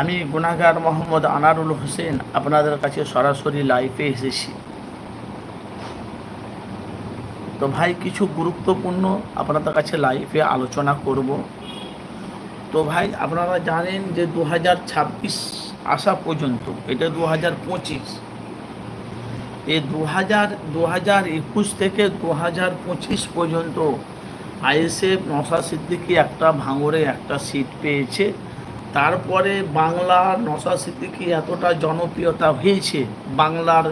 আমি গুনাগার মোহাম্মদ আনারুল হোসেন আপনাদের কাছে সরাসরি লাইফে এসেছি। তো ভাই, কিছু গুরুত্বপূর্ণ আপনাদের কাছে লাইফে আলোচনা করব। তো ভাই, আপনারা জানেন যে দু হাজার ছাব্বিশ আসা পর্যন্ত, এটা দু হাজার পঁচিশ, এই দু হাজার দু হাজার একুশ থেকে দু হাজার পঁচিশ পর্যন্ত আইএসএফ নশা সিদ্দিকি একটা ভাঙরে একটা সিট পেয়েছে। তারপরে বাংলা নশা সিদ্দিকি এতটা জনপ্রিয়তা হয়েছে, বাংলার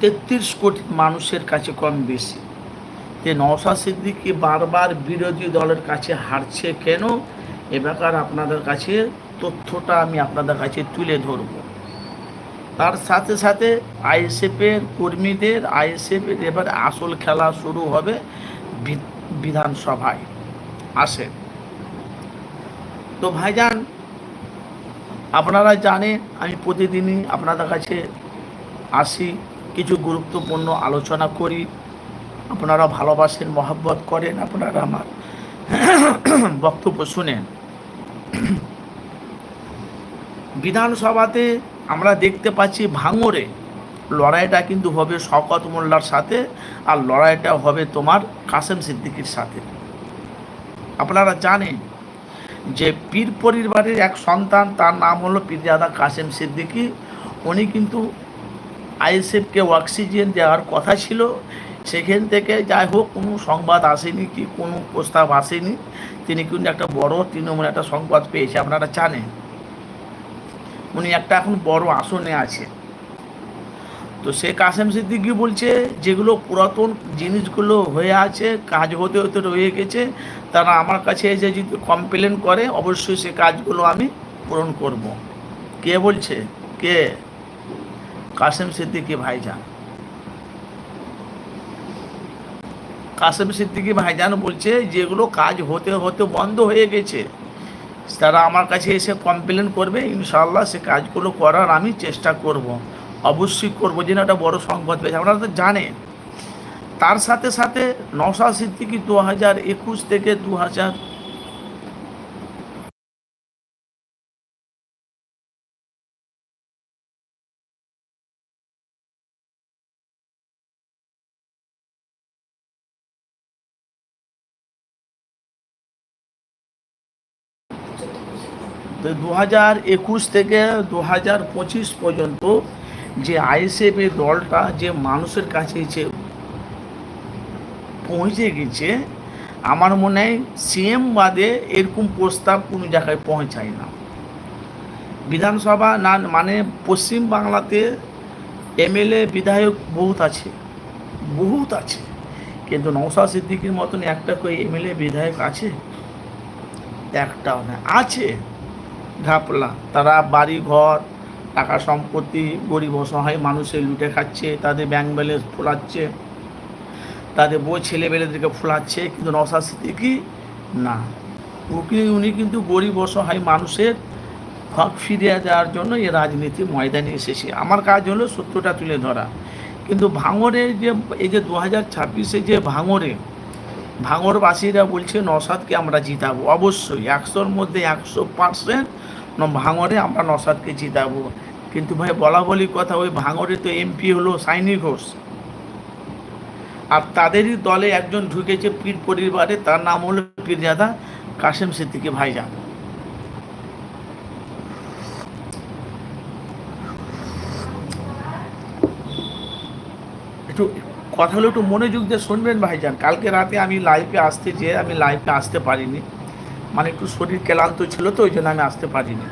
তেত্রিশ কোটি মানুষের কাছে কম বেশি। যে নশা সিদ্দিকি বারবার বিরোধী দলের কাছে হারছে কেন? এ ব্যাপার আপনাদের কাছে, তথ্যটা আমি আপনাদের কাছে তুলে ধরবো। তার সাথে সাথে আইএসএফের কর্মীদের, আইএসএফের এবার আসল খেলা শুরু হবে বিধানসভায় আসে। তো ভাইজান, আপনারা জানেন, আমি প্রতিদিনই আপনাদের কাছে আসি, কিছু গুরুত্বপূর্ণ আলোচনা করি। আপনারা ভালোবাসেন, মহব্বত করেন, আপনারা আমার বক্তব্য শুনেন। বিধানসভাতে আমরা দেখতে পাচ্ছি ভাঙরে লড়াইটা কিন্তু হবে শকত মোল্লার সাথে, আর লড়াইটা হবে তোমার কাসেম সিদ্দিকির সাথে। আপনারা জানেন যে পীর পরিবারের এক সন্তান, তার নাম হলো পীরজাদা কাসেম সিদ্দিকি। উনি কিন্তু আইএসএফকে অক্সিজেন দেওয়ার কথা ছিল। সেখান থেকে যাই হোক, কোনো সংবাদ আসেনি কি, কোনো প্রস্তাব আসেনি। তিনি কিন্তু একটা বড় তৃণমূল একটা সংবাদ পেয়েছে, আপনারা জানেন। উনি একটা এখন বড় আসনে আছে। তো সে কাসেম সিদ্দিকি বলছে, যেগুলো পুরাতন জিনিসগুলো হয়ে আছে, কাজ হতে হতে রয়ে গেছে, তারা আমার কাছে এসে যদি কমপ্লেন করে, অবশ্যই সে কাজগুলো আমি পূরণ করব। কে বলছে? কে? কাসেম সিদ্দিকি ভাইজান। কাসেম সিদ্দিকি ভাইজান বলছে, যেগুলো কাজ হতে হতে বন্ধ হয়ে গেছে, তারা আমার কাছে এসে কমপ্লেন করবে ইনশাল্লাহ সে কাজগুলো করার আমি চেষ্টা করব। অবশ্যই করব। যেন একটা বড় সংবাদ পেয়েছে। আপনারা তো জানেন। তার সাথে সাথে নশা সিদ্দিকি দু হাজার একুশ থেকে দু হাজার দু হাজার একুশ থেকে দু হাজার পঁচিশ পর্যন্ত যে আইএসএফ এর দলটা যে মানুষের কাছে পৌঁছে গেছে, আমার মনে হয় সিএম বাদে এরকম প্রস্তাব কোনো জায়গায় পৌঁছায় না। বিধানসভা না মানে পশ্চিম বাংলাতে এমএলএ, বিধায়ক বহুত আছে বহুত আছে। কিন্তু নৌসা সিদ্দিকির মতন একটা কই এমএলএ, বিধায়ক আছে? একটাও না, আছে। ঘাপলা, তারা বাড়ি ঘর টাকা সম্পত্তি গরিব অসহায় মানুষের লুটে খাচ্ছে, তাদের ব্যাংক ব্যালেন্স ফোলাচ্ছে, তাদের বই ছেলেমেয়েদেরকে ফোলাচ্ছে, কিন্তু নশা সিদ্দিকি না। উনি উনি কিন্তু গরিব অসহায় মানুষের হক ফিরিয়ে দেওয়ার জন্য এই রাজনীতি ময়দানে এসেছে। আমার কাজ হলো সত্যটা তুলে ধরা। কিন্তু ভাঙরে যে, এই যে দু হাজার ছাব্বিশে যে ভাঙরে ভাঙরবাসীরা বলছে নসাদকে আমরা জিতাবো। অবশ্যই একশোর মধ্যে একশো পার্সেন্ট ভাঙরে আমরা নসাদকে জিতাবো। কিন্তু ভাই, বলা বলি কথা, ওই ভাঙরে তো এমপি হলো সাইনি ঘোষ। আর তাদেরই দলে একজন ঢুকেছে পীর পরিবারে, তার নাম হলো পীরজাদা কাশেম সিদ্দিকি ভাইজান। একটু কথা হলো একটু মনোযোগ দিয়ে শুনবেন ভাইজান। কালকে রাতে আমি লাইভে আসতে যেয়ে আমি লাইভে আসতে পারিনি। মানে একটু শরীর ক্লান্ত ছিল তো ওই জন্য আমি আসতে পারিনি।